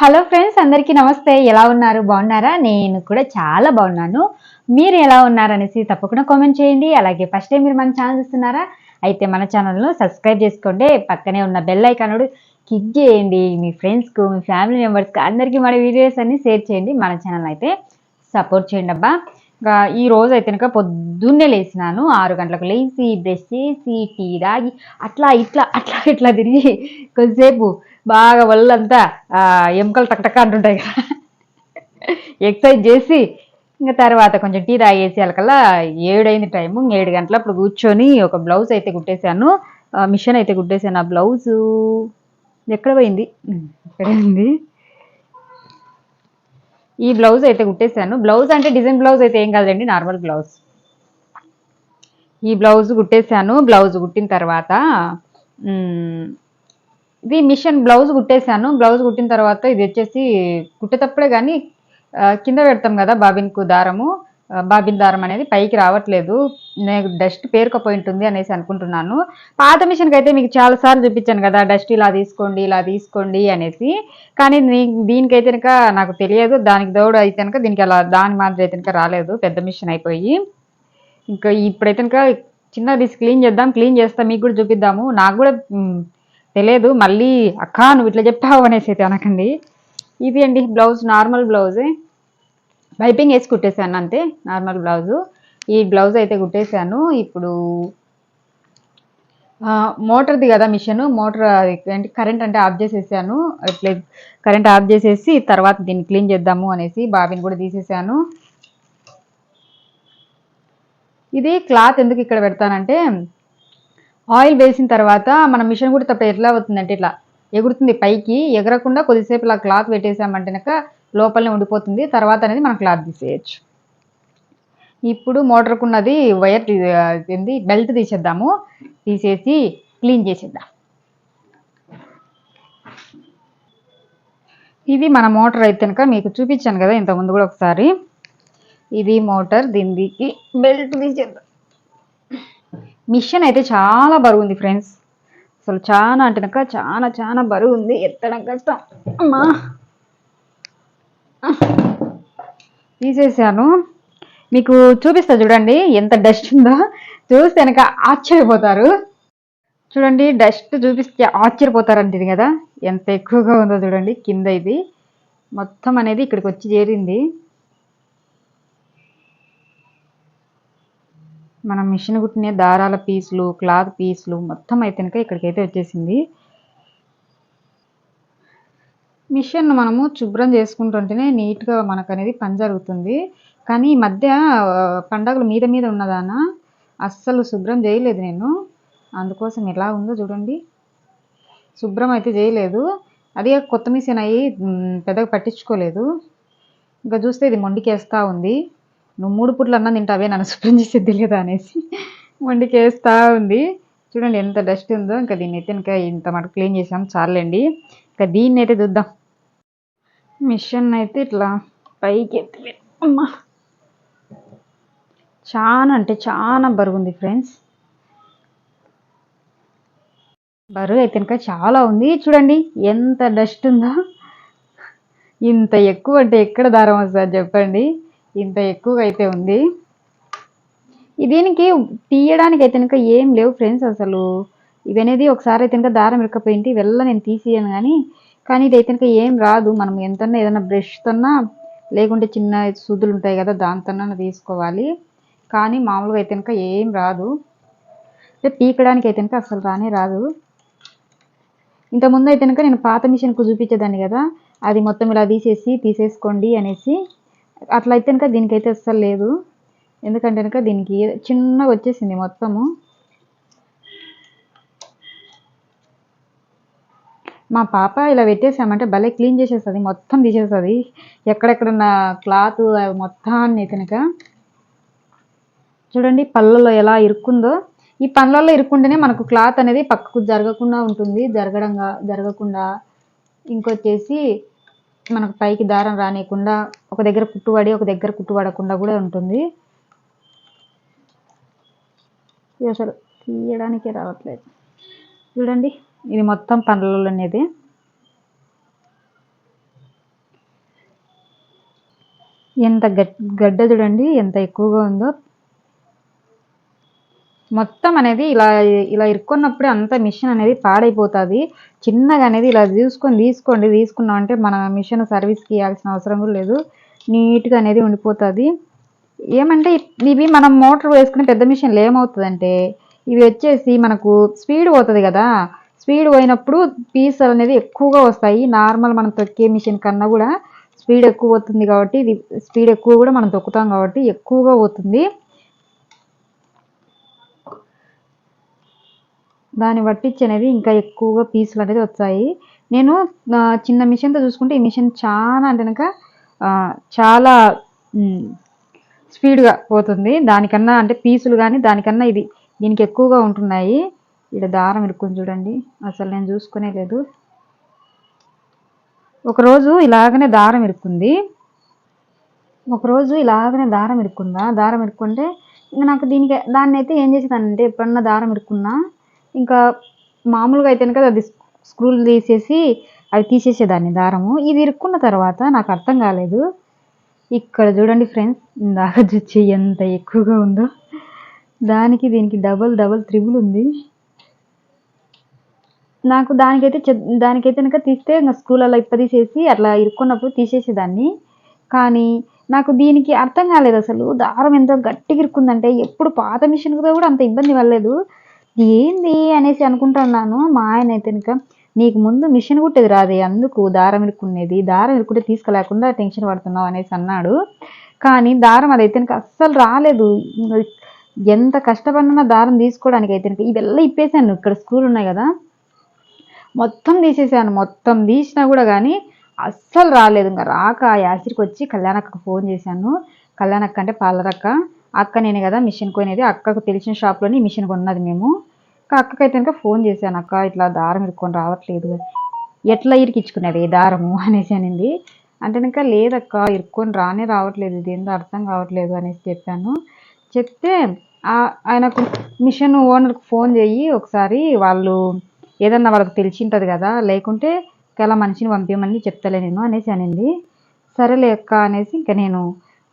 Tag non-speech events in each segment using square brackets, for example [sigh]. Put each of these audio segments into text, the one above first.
Hello friends అందరికీ నమస్తే. ఎలా ఉన్నారు? బాగున్నారా? నేను కూడా చాలా బాగున్నాను. మీరు ఎలా ఉన్నారనేసి తప్పకుండా కామెంట్ చేయండి. అలాగే ఫస్ట్ టైం మీరు మన ఛానల్ చూస్తున్నారా? అయితే మన ఛానల్ను సబ్స్క్రైబ్ చేసుకోండి. పక్కనే ఉన్న బెల్ ఐకాన్ క్లిక్ చేయండి. మీ ఫ్రెండ్స్కు మీ ఫ్యామిలీ మెంబర్స్కి అందరికీ మన వీడియోస్ అన్ని షేర్ చేయండి. మన ఛానల్ అయితే సపోర్ట్ చేయండి అబ్బా. ఇంకా ఈ రోజు అయితే కనుక పొద్దున్నే లేచినాను ఆరు గంటలకు లేచి బ్రష్ చేసి టీ తాగి అట్లా ఇట్లా అట్లా ఇట్లా తిరిగి కొద్దిసేపు బాగా ఒళ్ళంతా ఎముకలు టక్టక్క అంటుంటాయి కదా. ఎక్సర్సైజ్ చేసి ఇంకా తర్వాత కొంచెం టీ తాగేసి అలకల్లా ఏడైంది టైము ఏడు గంటలప్పుడు కూర్చొని ఒక బ్లౌజ్ అయితే కుట్టేశాను. మిషన్ అయితే కుట్టేశాను. ఆ బ్లౌజు ఎక్కడ పోయింది? ఉమ్, ఉంది. ఈ బ్లౌజ్ అయితే కుట్టేశాను. బ్లౌజ్ అంటే డిజైన్ బ్లౌజ్ అయితే ఏం కాదండి నార్మల్ బ్లౌజ్. ఈ బ్లౌజ్ కుట్టేశాను. బ్లౌజ్ కుట్టిన తర్వాత ఇది మిషన్ బ్లౌజ్ కుట్టేశాను. బ్లౌజ్ కుట్టిన తర్వాత ఇది వచ్చేసి కుట్టేటప్పుడే కానీ కింద పెడతాం కదా బాబిన్కు దారము. బాబిన్ దారం అనేది పైకి రావట్లేదు. నేను డస్ట్ పేరుకపోయి ఉంటుంది అనేసి అనుకుంటున్నాను. పాత మిషన్కి అయితే మీకు చాలా సార్లు చూపించాను కదా డస్ట్ ఇలా తీసుకోండి ఇలా తీసుకోండి అనేసి. కానీ దీ- దీనికైతే కనుక నాకు తెలియదు. దానికి దౌడు అయితే కనుక దీనికి అలా దాని మాదిరి అయితే కనుక రాలేదు. పెద్ద మిషన్ అయిపోయి. ఇంకా ఇప్పుడైతే కనుక చిన్న తీసి క్లీన్ చేద్దాం క్లీన్ చేస్తాం మీకు కూడా చూపిద్దాము. నాకు కూడా తెలియదు. మళ్ళీ అక్క నువ్వు ఇట్లా చెప్పావు అనేసి అయితే అనకండి. ఇది అండి బ్లౌజ్ నార్మల్ బ్లౌజే? పైపింగ్ వేసి కుట్టేశాను అంతే నార్మల్ బ్లౌజు. ఈ బ్లౌజ్ అయితే కుట్టేశాను ఇప్పుడు మోటార్ది కదా మిషన్ మోటార్ అంటే కరెంట్ అంటే ఆఫ్ చేసేసాను. కరెంట్ ఆఫ్ చేసేసి తర్వాత దీన్ని క్లీన్ చేద్దాము అనేసి బాబిని కూడా తీసేసాను. ఇది క్లాత్ ఎందుకు ఇక్కడ పెడతానంటే ఆయిల్ వేసిన తర్వాత మన మిషన్ కూడా తప్ప ఎట్లా అవుతుందంటే ఇట్లా ఎగురుతుంది పైకి ఎగరకుండా కొద్దిసేపు ఇలా క్లాత్ పెట్టేసామంటే కనుక లోపలనే ఉండిపోతుంది. తర్వాత అనేది మనం క్లాత్ తీసేయచ్చు. ఇప్పుడు మోటార్కు ఉన్నది వైర్ ఏంది బెల్ట్ తీసేద్దాము. తీసేసి క్లీన్ చేసేద్దాం. ఇది మన మోటార్ అయితే కనుక మీకు చూపించాను కదా ఇంతకుముందు కూడా ఒకసారి. ఇది మోటార్ దీనికి బెల్ట్ తీసేద్దాం. మిషన్ అయితే చాలా బరువు ఉంది ఫ్రెండ్స్. అసలు చాలా అంటే కనుక చాలా చాలా బరువు ఉంది ఎత్తడం కష్టం. అమ్మా! తీసేసాను. మీకు చూపిస్తా చూడండి ఎంత డస్ట్ ఉందో. చూస్తే కనుక ఆశ్చర్యపోతారు. చూడండి డస్ట్ చూపిస్తే ఆశ్చర్యపోతారంటుంది కదా. ఎంత ఎక్కువగా ఉందో చూడండి కింద ఇది. మొత్తం అనేది ఇక్కడికి వచ్చి చేరింది. మనం మిషన్ కుట్టిన దారాల పీసులు క్లాత్ పీసులు మొత్తం అయితే కనుక ఇక్కడికైతే వచ్చేసింది. మిషన్ మనము శుభ్రం చేసుకుంటుంటేనే నీట్గా మనకు అనేది పని జరుగుతుంది. కానీ ఈ మధ్య పండగలు మీద మీద ఉన్నదాన? అస్సలు శుభ్రం చేయలేదు నేను. అందుకోసం ఎలా ఉందో చూడండి. శుభ్రం అయితే చేయలేదు. అదే కొత్త మిషన్ అయ్యి పెద్దగా పట్టించుకోలేదు. ఇంకా చూస్తే ఇది మొండికేస్తూ ఉంది. నువ్వు మూడు పుట్లు అన్నం తింటావే నన్ను శుభ్రం చేసేది తెలియదా అనేసి [laughs] మొండికేస్తూ ఉంది. చూడండి ఎంత డస్ట్ ఉందో. ఇంకా దీన్ని అయితే ఇంకా ఇంత మటుకు క్లీన్ చేసాం. చాలండి ఇంకా దీన్ని అయితే చూద్దాం. మిషన్ అయితే ఇట్లా పైకి ఎత్తి అమ్మా. చాలా అంటే చాలా బరువు ఉంది ఫ్రెండ్స్. బరువు అయితే ఇంకా చాలా ఉంది. చూడండి ఎంత డస్ట్ ఉందో. ఇంత ఎక్కువ అంటే ఎక్కడ దారం వస్తుంది చెప్పండి. ఇంత ఎక్కువగా అయితే ఉంది. దీనికి తీయడానికి అయితే ఇంకా ఏం లేవు ఫ్రెండ్స్ అసలు. ఇవనేది ఒకసారి అయితే ఇంకా దారం ఇరకపోయింటి వెళ్ళ నేను తీసేయను కానీ కానీ ఇది అయితే కనుక ఏం రాదు. మనం ఎంతన్నా ఏదైనా బ్రష్తోన్నా లేకుంటే చిన్న సూదులు ఉంటాయి కదా దాంతోన్నా తీసుకోవాలి. కానీ మామూలుగా అయితే కనుక ఏం రాదు. అంటే పీకడానికి అయితే కనుక అసలు రానే రాదు. ఇంతకుముందు అయితే కనుక నేను పాత మిషన్కు చూపించేదాన్ని కదా అది మొత్తం ఇలా తీసేసి తీసేసుకోండి అనేసి. అట్లా అయితే కనుక దీనికైతే అస్సలు లేదు. ఎందుకంటే కనుక దీనికి చిన్నగా వచ్చేసింది మొత్తము. మా పాప ఇలా పెట్టేసామంటే భలే క్లీన్ చేసేస్తుంది మొత్తం తీసేస్తుంది. ఎక్కడెక్కడున్న క్లాత్ మొత్తాన్ని కనుక చూడండి పళ్ళలో ఎలా ఇరుక్కుందో. ఈ పళ్ళల్లో ఇరుక్కుంటేనే మనకు క్లాత్ అనేది పక్కకు జరగకుండా ఉంటుంది. జరగడంగా జరగకుండా ఇంకొచ్చేసి మనకు పైకి దారం రానియకుండా ఒక దగ్గర కుట్టుబడి ఒక దగ్గర కుట్టుబడకుండా కూడా ఉంటుంది. అసలు తీయడానికే రావట్లేదు. చూడండి ఇది మొత్తం పండ్లలో అనేది ఎంత గడ్డ చూడండి ఎంత ఎక్కువగా ఉందో. మొత్తం అనేది ఇలా ఇలా ఇరుక్కున్నప్పుడే అంత మిషన్ అనేది పాడైపోతుంది. చిన్నగా అనేది ఇలా తీసుకొని తీసుకోండి తీసుకున్నాం అంటే మన మిషన్ సర్వీస్కి ఇవ్వాల్సిన అవసరం కూడా లేదు. నీట్గా అనేది ఉండిపోతుంది. ఏమంటే ఇవి మనం మోటార్ వేసుకునే పెద్ద మిషన్లు ఏమవుతుందంటే ఇవి వచ్చేసి మనకు స్పీడ్ పోతుంది కదా. స్పీడ్ పోయినప్పుడు పీసులు అనేది ఎక్కువగా వస్తాయి. నార్మల్ మనం తొక్కే మిషన్ కన్నా కూడా స్పీడ్ ఎక్కువ పోతుంది కాబట్టి ఇది స్పీడ్ ఎక్కువ కూడా మనం తొక్కుతాం కాబట్టి ఎక్కువగా పోతుంది. దాన్ని పట్టించి అనేది ఇంకా ఎక్కువగా పీసులు అనేది వచ్చాయి నేను చిన్న మిషన్తో చూసుకుంటే ఈ మిషన్ చాలా అంటే కనుక చాలా స్పీడ్గా పోతుంది. దానికన్నా అంటే పీసులు కానీ దానికన్నా ఇది దీనికి ఎక్కువగా ఉంటున్నాయి. ఇక్కడ దారం ఇరుక్కుని చూడండి. అసలు నేను చూసుకునే లేదు. ఒకరోజు ఇలాగనే దారం ఇరుక్కుంది. ఒకరోజు ఇలాగనే దారం ఇరుక్కుందా? దారం ఇరుక్కుంటే ఇంకా నాకు దీనికి దాన్ని అయితే ఏం చేసేదానంటే ఎప్పుడన్నా దారం ఇరుక్కున్నా ఇంకా మామూలుగా అయితే కదా అది స్క్రూలు తీసేసి అవి తీసేసేదాన్ని దారము. ఇది ఇరుక్కున్న తర్వాత నాకు అర్థం కాలేదు. ఇక్కడ చూడండి ఫ్రెండ్స్ ఇందాక చూచి ఎంత ఎక్కువగా ఉందో. దానికి దీనికి డబల్ డబల్ త్రిబుల్ ఉంది. నాకు దానికైతే చె- దానికైతే కనుక తీస్తే ఇంకా స్కూళ్ళలో ఇప్పదీసేసి అట్లా ఇరుక్కున్నప్పుడు తీసేసేదాన్ని కానీ నాకు దీనికి అర్థం కాలేదు అసలు. దారం ఎంతో గట్టిగా ఇరుక్కుందంటే ఎప్పుడు పాత మిషన్తో కూడా అంత ఇబ్బంది పడలేదు. ఏంది అనేసి అనుకుంటున్నాను మా ఆయన అయితే కనుక. నీకు ముందు మిషన్ కుట్టేది రాదే అందుకు దారం ఇరుక్కునేది. దారం ఇరుక్కుంటే తీసుకులేకుండా టెన్షన్ పడుతున్నావు అనేసి అన్నాడు. కానీ దారం అదైతే కనుక అస్సలు రాలేదు. ఎంత కష్టపడినా దారం తీసుకోవడానికి అయితే కనుక ఇవెల్లా ఇప్పేసాను ఇక్కడ స్కూల్ ఉన్నాయి కదా. మొత్తం తీసేసాను. మొత్తం తీసినా కూడా కానీ అస్సలు రాలేదు. ఇంకా రాక యాసిడ్కి వచ్చి కళ్యాణక్కకు ఫోన్ చేశాను. కళ్యాణక్క అంటే పాలరక్క అక్క నేనే కదా మిషన్ కొనేది. అక్కకు తెలిసిన షాప్లోనే మిషన్ కొన్నది మేము. ఇంకా అక్కకైతే కనుక ఫోన్ చేశాను. అక్క ఇట్లా దారం ఇరుక్కొని రావట్లేదు. ఎట్లా ఇరికించుకునేది దారము [laughs] అనేసి అనింది. అంటే కనుక లేదక్క ఇరుక్కొని రానే రావట్లేదు. ఇది ఏందో అర్థం కావట్లేదు అనేసి చెప్పాను. చెప్తే ఆయనకు మిషన్ ఓనర్కి ఫోన్ చేయి. ఒకసారి వాళ్ళు ఏదన్నా వాళ్ళకి తెలిసి ఉంటుంది కదా లేకుంటే ఇలా మనిషిని పంపించమని చెప్తలే నేను అనేసి అనింది. సరేలే అక్క అనేసి ఇంకా నేను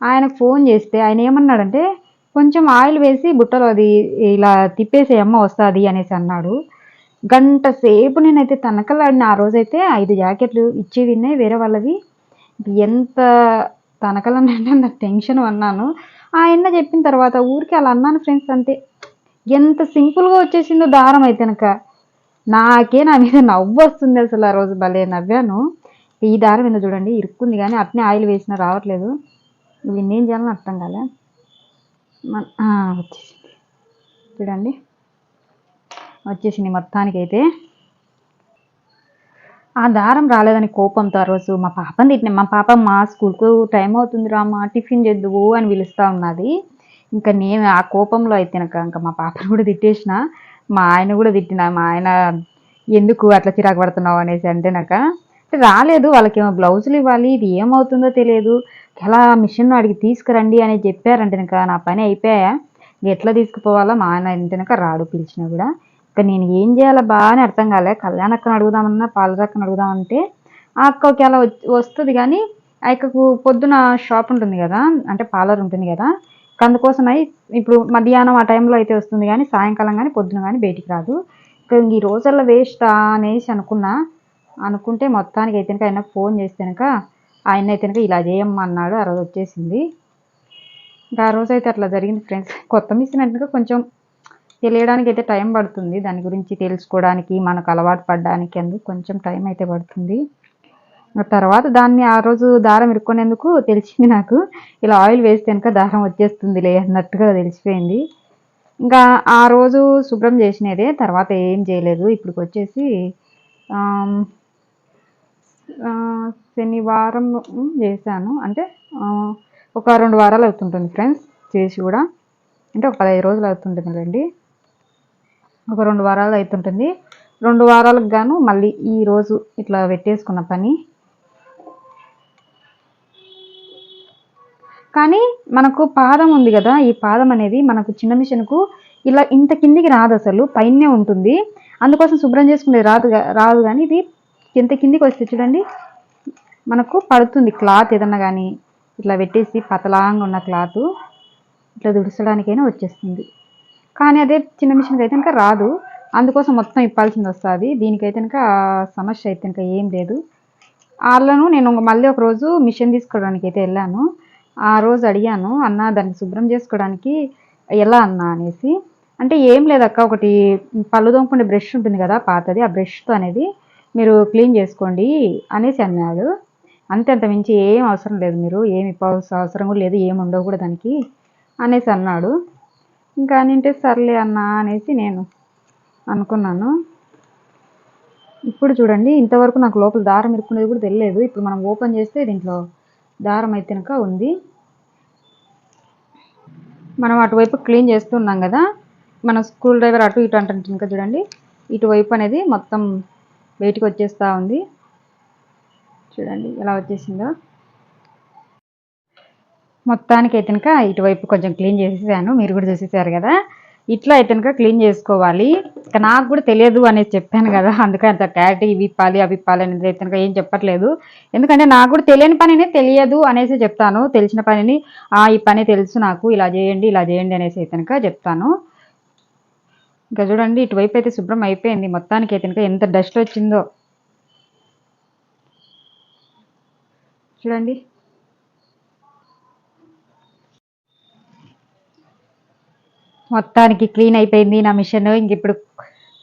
ఆయనకు ఫోన్ చేస్తే ఆయన ఏమన్నాడంటే కొంచెం ఆయిల్ వేసి బుట్టలో అది ఇలా తిప్పేసే అమ్మ వస్తుంది అనేసి అన్నాడు. గంట సేపు నేనైతే తనకలాడిన ఆ రోజైతే ఐదు జాకెట్లు ఇచ్చేవి ఉన్నాయి వేరే వాళ్ళవి. ఎంత తనకలంటే అంత టెన్షన్ అన్నాను. ఆయన చెప్పిన తర్వాత ఊరికి అలా అన్నాను ఫ్రెండ్స్ అంతే. ఎంత సింపుల్గా వచ్చేసిందో దారం అయితే కనుక. నాకే నా మీద నవ్వు వస్తుంది అసలు ఆ రోజు. భలే నవ్వాను. ఈ దారం ఏందో చూడండి ఇరుక్కుంది కానీ అట్నే ఆయిల్ వేసినా రావట్లేదు. ఇవి ఏం చేయాలని అర్థం కాలే. మన- వచ్చేసింది. చూడండి. వచ్చేసింది మొత్తానికి అయితే ఆ దారం రాలేదని కోపంతో ఆ రోజు మా పాపని తిట్టిన. మా పాప మా స్కూల్కు టైం అవుతుంది రా మా టిఫిన్ చేద్దువు అని పిలుస్తూ ఉన్నది. ఇంకా నేను ఆ కోపంలో అయితే ఇంకా ఇంకా మా పాపను కూడా తిట్టేసిన. మా ఆయన కూడా తిట్టిన మా ఆయన ఎందుకు అట్లా చిరాకు పడుతున్నావు అనేసి అంటే నాక అంటే రాలేదు వాళ్ళకేమో బ్లౌజులు ఇవ్వాలి ఇది ఏమవుతుందో తెలియదు ఎలా మిషన్ అడిగి తీసుకురండి అని చెప్పారంటే ఇంకా నా పని అయిపోయా ఎట్లా తీసుకుపోవాలో మా ఆయన ఇంటనక రాడు పిలిచినా కూడా. ఇంకా నేను ఏం చేయాలో బాగానే అర్థం కాలే కళ్యాణ అక్కను అడుగుదామన్నా పాలరక్కను అడుగుదామంటే ఆ అక్క ఒకవేళ వస్తుంది కానీ ఆ అక్కకు పొద్దున షాప్ ఉంటుంది కదా అంటే పార్లర్ ఉంటుంది కదా అందుకోసమై ఇప్పుడు మధ్యాహ్నం ఆ టైంలో అయితే వస్తుంది కానీ సాయంకాలం కానీ పొద్దున కానీ బయటికి రాదు. ఈ రోజుల్లో వేస్ట్ అనేసి అనుకున్నా అనుకుంటే మొత్తానికి అయితే కనుక ఆయన ఫోన్ చేస్తే కనుక ఆయన అయితే కనుక ఇలా చేయమ్మా అన్నాడు. ఆ రోజు వచ్చేసింది. ఇంకా ఆ రోజు అయితే అట్లా జరిగింది ఫ్రెండ్స్ కొత్త మిషన్ అంటే కొంచెం తెలియడానికి అయితే టైం పడుతుంది. దాని గురించి తెలుసుకోవడానికి మనకు అలవాటు పడడానికి అందుకు కొంచెం టైం అయితే పడుతుంది. తర్వాత దాన్ని ఆ రోజు దారం ఇరుక్కునేందుకు తెలిసింది నాకు. ఇలా ఆయిల్ వేస్తే కనుక దారం వచ్చేస్తుందిలే అన్నట్టుగా తెలిసిపోయింది. ఇంకా ఆ రోజు శుభ్రం చేసినదే తర్వాత ఏం చేయలేదు. ఇప్పుడు వచ్చేసి శనివారం చేశాను. అంటే ఒక రెండు వారాలు అవుతుంటుంది ఫ్రెండ్స్ చేసి కూడా. అంటే ఒక పదహైదు రోజులు అవుతుంటుందిలేండి. ఒక రెండు వారాలు అవుతుంటుంది. రెండు వారాలకు గాను మళ్ళీ ఈరోజు ఇట్లా పెట్టేసుకున్న పని. కానీ మనకు పాదం ఉంది కదా ఈ పాదం అనేది మనకు చిన్న మిషన్కు ఇలా ఇంత కిందికి రాదు అసలు పైనే ఉంటుంది. అందుకోసం శుభ్రం చేసుకునేది రాదు రాదు కానీ ఇది ఎంత కిందికి వస్తే చూడండి. మనకు పడుతుంది క్లాత్ ఏదన్నా కానీ ఇట్లా పెట్టేసి పతలాంగా ఉన్న క్లాత్ ఇట్లా దుడిచడానికైనా వచ్చేస్తుంది. కానీ అదే చిన్న మిషన్కి అయితే కనుక రాదు. అందుకోసం మొత్తం ఇప్పాల్సింది వస్తుంది. దీనికైతే కనుక సమస్య అయితే కనుక ఏం లేదు. వాళ్ళను నేను మళ్ళీ ఒక రోజు మిషన్ తీసుకోవడానికి అయితే వెళ్ళాను. ఆ రోజు అడిగాను అన్న దాన్ని శుభ్రం చేసుకోవడానికి ఎలా అన్నా? అనేసి. అంటే ఏం లేదక్క ఒకటి పళ్ళు తోముకునే బ్రష్ ఉంటుంది కదా పాతది ఆ బ్రష్తో అనేది మీరు క్లీన్ చేసుకోండి అనేసి అన్నాడు. అంతే అంత మించి ఏం అవసరం లేదు మీరు ఏమి అవసరం కూడా లేదు ఏమి ఉండవు కూడా దానికి అనేసి అన్నాడు. ఇంకా నింటే సర్లే అన్న అనేసి నేను అనుకున్నాను. ఇప్పుడు చూడండి ఇంతవరకు నాకు లోపల దారం ఇరుక్కునేది కూడా తెలియలేదు. ఇప్పుడు మనం ఓపెన్ చేస్తే దీంట్లో దారం అయితే ఉంది. మనం అటువైపు క్లీన్ చేస్తున్నాం కదా. మన స్క్రూ డ్రైవర్ అటు ఇటు అంటుంది ఇంకా చూడండి. ఇటువైపు అనేది మొత్తం బయటికి వచ్చేస్తూ ఉంది. చూడండి ఎలా వచ్చేసిందో. మొత్తానికి అయితే ఇటువైపు కొంచెం క్లీన్ చేసేసాను. మీరు కూడా చూసేసారు కదా. ఇట్లా అయితే కనుక క్లీన్ చేసుకోవాలి. నాకు కూడా తెలియదు అనేసి చెప్పాను కదా అందుకని అంత క్లారిటీ ఇవి ఇప్పాలి అవి ఇప్పాలి అనేది అయితే కనుక ఏం చెప్పట్లేదు. ఎందుకంటే నాకు కూడా తెలియని పనినే తెలియదు అనేసి చెప్తాను. తెలిసిన పనిని ఆ ఈ పని తెలుసు నాకు ఇలా చేయండి ఇలా చేయండి అనేసి అయితే కనుక చెప్తాను. ఇంకా చూడండి ఇటువైపు అయితే శుభ్రం అయిపోయింది. మొత్తానికి అయితే కనుక ఎంత డస్ట్ వచ్చిందో. చూడండి. మొత్తానికి క్లీన్ అయిపోయింది నా మిషన్. ఇంక ఇప్పుడు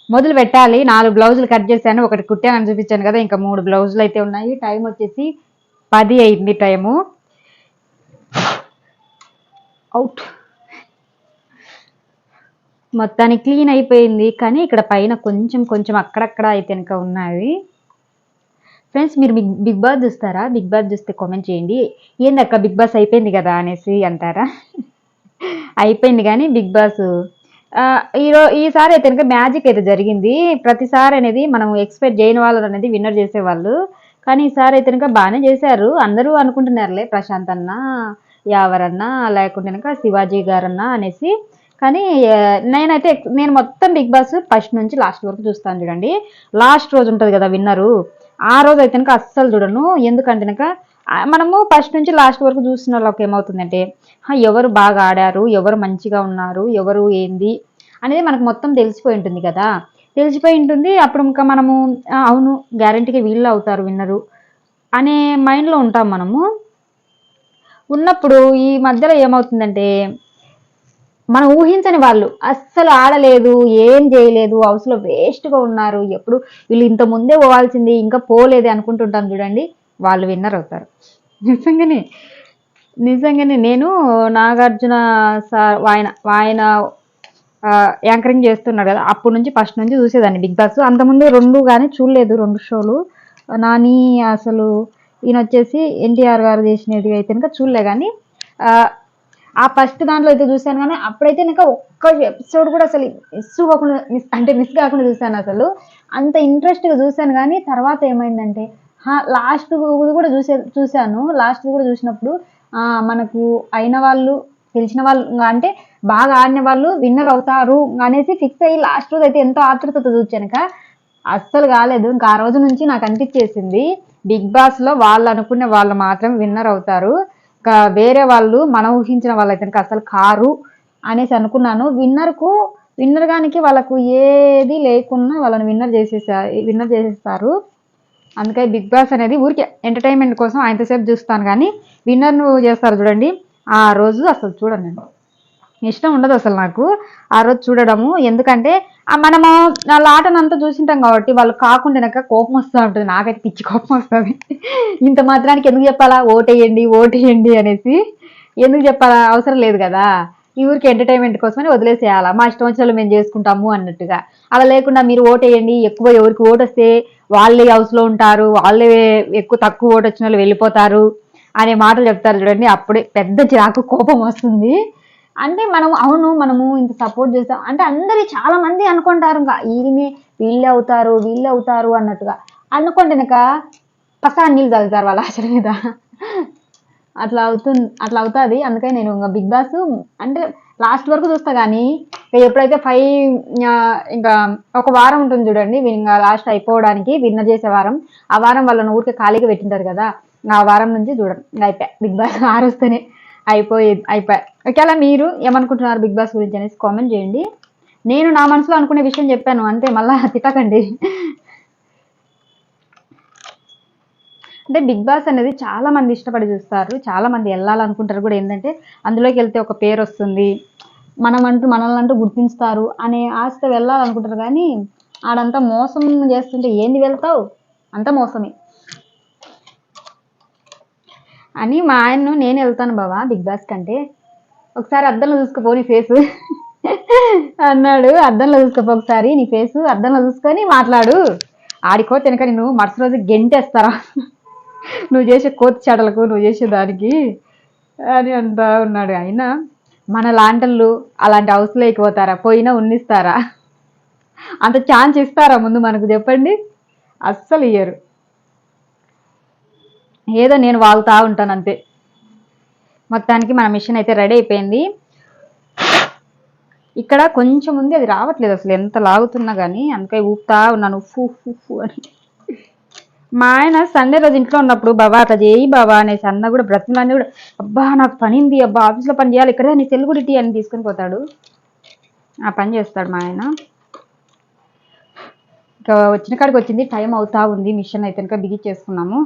మొదలు పెట్టాలి. నాలుగు బ్లౌజులు కట్ చేశాను. ఒకటి కుట్టానని చూపించాను కదా ఇంకా మూడు బ్లౌజులు అయితే ఉన్నాయి. టైం వచ్చేసి పది అయింది టైము. అవుట్ మొత్తానికి క్లీన్ అయిపోయింది కానీ ఇక్కడ పైన కొంచెం కొంచెం అక్కడక్కడ అయితే కనుక ఉన్నాయి. ఫ్రెండ్స్ మీరు బిగ్ బిగ్ బాస్ చూస్తారా? బిగ్ బాస్ చూస్తే కామెంట్ చేయండి. ఏందక్క బిగ్ బాస్ అయిపోయింది కదా అనేసి అంటారా? అయిపోయింది కానీ బిగ్ బాస్. ఈరో ఈసారి అయితే కనుక మ్యాజిక్ అయితే జరిగింది. ప్రతిసారి అనేది మనం ఎక్స్పెక్ట్ చేయని వాళ్ళు అనేది విన్నర్ చేసేవాళ్ళు. కానీ ఈసారి అయితే కనుక బాగానే చేశారు. అందరూ అనుకుంటున్నారులే ప్రశాంత్ అన్న యావరన్న లేకుంటే కనుక శివాజీ గారన్నా అనేసి. కానీ నేనైతే నేను మొత్తం బిగ్ బాస్ ఫస్ట్ నుంచి లాస్ట్ వరకు చూస్తాను చూడండి. లాస్ట్ రోజు ఉంటుంది కదా విన్నరు. ఆ రోజు అయితే కనుక అస్సలు చూడను. ఎందుకంటే కనుక మనము ఫస్ట్ నుంచి లాస్ట్ వరకు చూసిన వాళ్ళకి ఏమవుతుందంటే ఎవరు బాగా ఆడారు? ఎవరు మంచిగా ఉన్నారు? ఎవరు ఏంది? అనేది మనకు మొత్తం తెలిసిపోయి ఉంటుంది కదా. తెలిసిపోయి ఉంటుంది. అప్పుడు ఇంకా మనము అవును గ్యారంటీగా వీళ్ళు అవుతారు విన్నరు అనే మైండ్లో ఉంటాం మనము. ఉన్నప్పుడు ఈ మధ్యలో ఏమవుతుందంటే మనం ఊహించని వాళ్ళు అస్సలు ఆడలేదు ఏం చేయలేదు హౌస్లో వేస్ట్గా ఉన్నారు ఎప్పుడు వీళ్ళు ఇంత ముందే పోవాల్సింది ఇంకా పోలేదే అనుకుంటుంటాం చూడండి. వాళ్ళు విన్నర్ అవుతారు. నిజంగానే నిజంగానే నేను నాగార్జున సార్ ఆయన ఆయన యాంకరింగ్ చేస్తున్నాడు కదా అప్పటి నుంచి ఫస్ట్ నుంచి చూసేదాన్ని. బిగ్ బాస్ అంతకుముందు రెండు కానీ చూడలేదు రెండు షోలు. నాని అసలు ఈయన వచ్చేసి ఎన్టీఆర్ గారు చేసినది అయితే కనుక చూడలే కానీ ఆ, ఆ ఫస్ట్ దాంట్లో అయితే చూశాను కానీ అప్పుడైతే ఇంకా ఒక్క ఎపిసోడ్ కూడా అసలు మిస్ కాకుండా మిస్ అంటే మిస్ కాకుండా చూశాను అసలు. అంత ఇంట్రెస్ట్గా చూశాను కానీ తర్వాత ఏమైందంటే లాస్ట్ కూడా చూసే చూశాను. లాస్ట్ కూడా చూసినప్పుడు మనకు అయిన వాళ్ళు తెలిసిన వాళ్ళు అంటే బాగా ఆడిన వాళ్ళు విన్నర్ అవుతారు అనేసి ఫిక్స్ అయ్యి లాస్ట్ రోజు అయితే ఎంతో ఆతృతతో చూచానుక అస్సలు కాలేదు. ఇంకా ఆ రోజు నుంచి నాకు అనిపించేసింది బిగ్ బాస్లో వాళ్ళు అనుకునే వాళ్ళు మాత్రం విన్నర్ అవుతారు. ఇంకా వేరే వాళ్ళు మనం ఊహించిన వాళ్ళు అయితే అసలు కారు అనేసి అనుకున్నాను. విన్నర్కు విన్నర్ గానికి వాళ్ళకు ఏది లేకున్నా వాళ్ళని విన్నర్ చేసేసారు విన్నర్ చేసేస్తారు. అందుకే బిగ్ బాస్ అనేది ఊరికే ఎంటర్టైన్మెంట్ కోసం ఆయనసేపు చూస్తాను కానీ విన్నర్ను చేస్తారు చూడండి. ఆ రోజు అసలు చూడండి నేను. ఇష్టం ఉండదు అసలు నాకు. ఆ రోజు చూడడము. ఎందుకంటే మనము వాళ్ళ ఆటనంతా చూసింటాం కాబట్టి వాళ్ళు కాకుండా కోపం వస్తూ ఉంటుంది. నాకైతే పిచ్చి కోపం వస్తుంది. ఇంత మాత్రానికి ఎందుకు చెప్పాలా? ఓటేయండి ఓటేయండి అనేసి. ఎందుకు చెప్పాలా? అవసరం లేదు కదా. ఈ ఊరికి ఎంటర్టైన్మెంట్ కోసమని వదిలేసేయాలా? మా ఇష్టం వచ్చిన మేము చేసుకుంటాము అన్నట్టుగా. అలా లేకుండా మీరు ఓటేయండి ఎక్కువ ఎవరికి ఓటు వస్తే వాళ్ళే హౌస్లో ఉంటారు. వాళ్ళే ఎక్కువ తక్కువ ఓటు వచ్చిన వాళ్ళు వెళ్ళిపోతారు అనే మాటలు చెప్తారు చూడండి. అప్పుడే పెద్ద చిరాకు కోపం వస్తుంది. అంటే మనం అవును మనము ఇంత సపోర్ట్ చేస్తాం. అంటే అందరి చాలా మంది అనుకుంటారు ఇంకా వీళ్ళని వీళ్ళే అవుతారు వీళ్ళే అవుతారు అన్నట్టుగా. అనుకుంటే కనుక పసా నీళ్ళు తగ్గుతారు వాళ్ళ ఆశల మీద. అట్లా అవుతుంది అట్లా అవుతుంది. అందుకని నేను ఇంకా బిగ్ బాస్ అంటే లాస్ట్ వరకు చూస్తా కానీ ఎప్పుడైతే ఫైవ్ ఇంకా ఒక వారం ఉంటుంది చూడండి ఇంకా లాస్ట్ అయిపోవడానికి విన్నర్ చేసే వారం ఆ వారం వాళ్ళని ఊరికే ఖాళీగా పెట్టింటారు కదా ఆ వారం నుంచి చూడండి అయిపోయా. బిగ్ బాస్ ఆరుస్తేనే అయిపోయి అయిపోయా. ఒకవేళ మీరు ఏమనుకుంటున్నారు బిగ్ బాస్ గురించి అనేసి కామెంట్ చేయండి. నేను నా మనసులో అనుకునే విషయం చెప్పాను అంతే. మళ్ళీ తిట్టకండి. అంటే బిగ్ బాస్ అనేది చాలా మంది ఇష్టపడి చూస్తారు చాలా మంది వెళ్ళాలనుకుంటారు కూడా. ఏంటంటే అందులోకి వెళ్తే ఒక పేరు వస్తుంది మనం అంటూ మనల్ని అంటూ గుర్తించుతారు అనే ఆశతో వెళ్ళాలనుకుంటారు. కానీ ఆడంతా మోసం చేస్తుంటే ఏంది వెళ్తావు? అంత మోసమే. అని మా ఆయన్ను నేను వెళ్తాను బావా బిగ్ బాస్ కంటే. ఒకసారి అద్దంలో చూసుకోపో నీ ఫేసు. అన్నాడు అద్దంలో చూసుకోపో ఒకసారి నీ ఫేసు అద్దంలో చూసుకొని మాట్లాడు. ఆడికో తినక నేను మరుసటి రోజు గెంటేస్తారా? నువ్వు చేసే కోతి చెడలకు నువ్వు చేసే దానికి అని అంటా ఉన్నాడు. అయినా మన లాంటళ్ళు అలాంటి అవసరం లేకపోతారా పోయినా ఉన్నిస్తారా? అంత ఛాన్స్ ఇస్తారా ముందు మనకు చెప్పండి? అస్సలు ఇయ్యరు. ఏదో నేను వాగుతూ ఉంటాను అంతే. మొత్తానికి మన మిషన్ అయితే రెడీ అయిపోయింది. ఇక్కడ కొంచెం ఉంది అది రావట్లేదు అసలు. ఎంత లాగుతున్నా కానీ అందుకే ఊపుతా ఉన్నాను. ఫు ఫు ఉఫ్ అని. మా ఆయన సండే రోజు ఇంట్లో ఉన్నప్పుడు బాబా అట్లా చేయి బాబా అనేసి అన్న కూడా బ్రతిమలాన్ని కూడా అబ్బా నాకు పని ఉంది అబ్బా ఆఫీస్లో పని చేయాలి ఇక్కడే నీ తెలుగు టీ అని తీసుకొని పోతాడు. ఆ పని చేస్తాడు మా ఆయన. ఇంకా వచ్చిన కాడికి వచ్చింది టైం అవుతా ఉంది మిషన్ అయితే కనుక బిగించేసుకున్నాము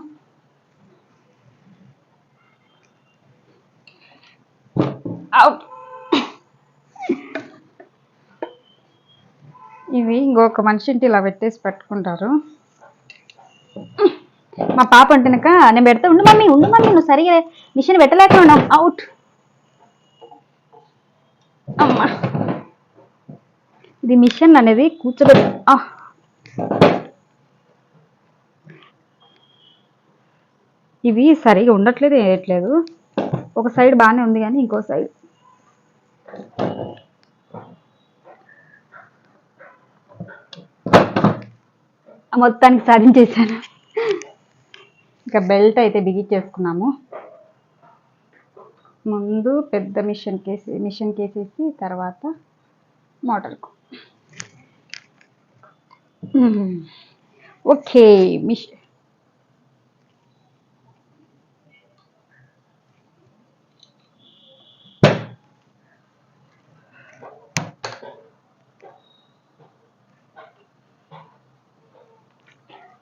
ఔ! ఇవి ఇంకొక మనిషి ఇంటి ఇలా పెట్టేసి పెట్టుకుంటారు. మా పాప అంటేనక నేను పెడతా. ఉండు మమ్మీ ఉండు మమ్మీ నువ్వు సరిగా మిషన్ పెట్టలేక ఉన్నావు. అవుట్ అమ్మా. ఇది మిషన్ అనేది కూర్చోబెట్ ఇవి సరిగా ఉండట్లేదు వేయట్లేదు ఒక సైడ్ బాగానే ఉంది కానీ ఇంకో సైడ్. మొత్తానికి సాధించేసాను ఇంకా బెల్ట్ అయితే బిగించేసుకున్నాము ముందు పెద్ద మిషన్ కేసి మిషన్ కేసేసి తర్వాత మోటార్కు. ఓకే మిషన్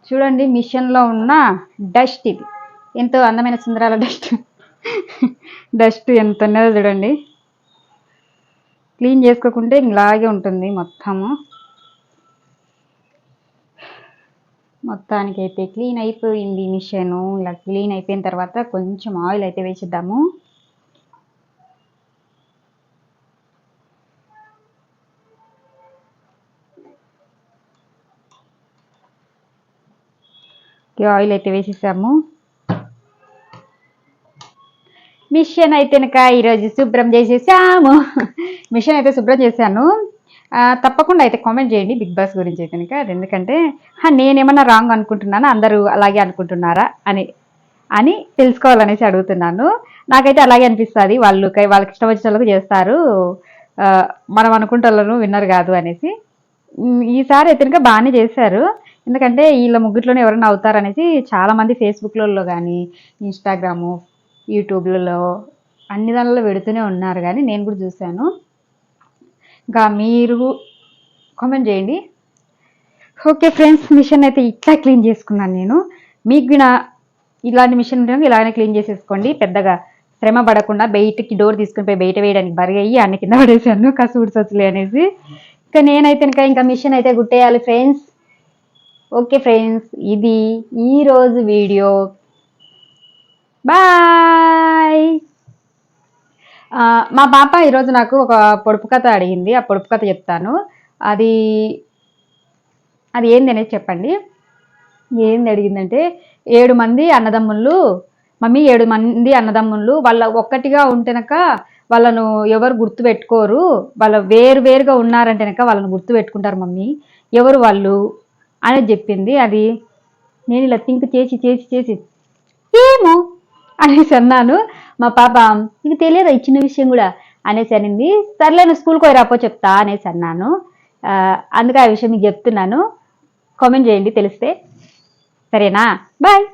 చూడండి మిషన్లో ఉన్న డస్ట్ ఇది. ఎంతో అందమైన సుందరాల డస్ట్. డస్ట్ ఎంత ఉన్నదో చూడండి. క్లీన్ చేసుకోకుంటే ఇలాగే ఉంటుంది మొత్తము. మొత్తానికైతే క్లీన్ అయిపోయింది మిషన్. ఇలా క్లీన్ అయిపోయిన తర్వాత కొంచెం ఆయిల్ అయితే వేసిద్దాము. ఈ ఆయిల్ అయితే వేసేసాము. మిషన్ అయితే కనుక ఈరోజు శుభ్రం చేసేసాము. మిషన్ అయితే శుభ్రం చేశాను. తప్పకుండా అయితే కామెంట్ చేయండి బిగ్ బాస్ గురించి అయితే కనుక. అది ఎందుకంటే నేనేమన్నా రాంగ్ అనుకుంటున్నానా? అందరూ అలాగే అనుకుంటున్నారా? అని అని తెలుసుకోవాలనేసి అడుగుతున్నాను. నాకైతే అలాగే అనిపిస్తుంది. వాళ్ళు వాళ్ళకి ఇష్టం వచ్చిన చేస్తారు. మనం అనుకుంటాను విన్నర్ కాదు అనేసి. ఈసారి అయితే కనుక బాగానే చేశారు. ఎందుకంటే వీళ్ళ ముగ్గుట్లోనే ఎవరైనా అవుతారనేసి చాలామంది ఫేస్బుక్లలో కానీ ఇన్స్టాగ్రాము యూట్యూబ్లలో అన్ని దానిలో పెడుతూనే ఉన్నారు. కానీ నేను కూడా చూశాను. ఇంకా మీరు కామెంట్ చేయండి. ఓకే ఫ్రెండ్స్ మిషన్ అయితే ఇట్లా క్లీన్ చేసుకున్నాను నేను. మీకు కూడా ఇలాంటి మిషన్ ఉంటే ఇలాగనే క్లీన్ చేసేసుకోండి. పెద్దగా శ్రమ పడకుండా బయటకి డోర్ తీసుకుని పోయి బయట వేయడానికి బరిగయ్యి అన్ని కింద పడేసాను కసువుడు సచ్చులే అనేసి. ఇంకా నేనైతే ఇంకా ఇంకా మిషన్ అయితే గుట్టేయాలి ఫ్రెండ్స్. ఓకే ఫ్రెండ్స్ ఇది ఈరోజు వీడియో. బాయ్! మా పాప ఈరోజు నాకు ఒక పొడుపు కథ అడిగింది. ఆ పొడుపు కథ చెప్తాను. అది అది ఏంది అనేది చెప్పండి. ఏంది అడిగిందంటే ఏడు మంది అన్నదమ్ముళ్ళు మమ్మీ ఏడు మంది అన్నదమ్ముళ్ళు వాళ్ళ ఒక్కటిగా ఉంటేనక వాళ్ళను ఎవరు గుర్తు పెట్టుకోరు. వాళ్ళ వేరు వేరుగా ఉన్నారంటేనక వాళ్ళని గుర్తు పెట్టుకుంటారు మమ్మీ. ఎవరు వాళ్ళు? అనేది చెప్పింది. అది నేను ఇలా థింక్ చేసి చేసి చేసి ఏమో అనేసి అన్నాను. మా పాప నీకు తెలియదా ఇచ్చిన విషయం కూడా? అనేసి అనింది. సర్లే నువ్వు స్కూల్కి పోయి రాపో చెప్తా అనేసి అన్నాను. అందుకే ఆ విషయం మీకు చెప్తున్నాను. కామెంట్ చేయండి తెలిస్తే. సరేనా? బాయ్.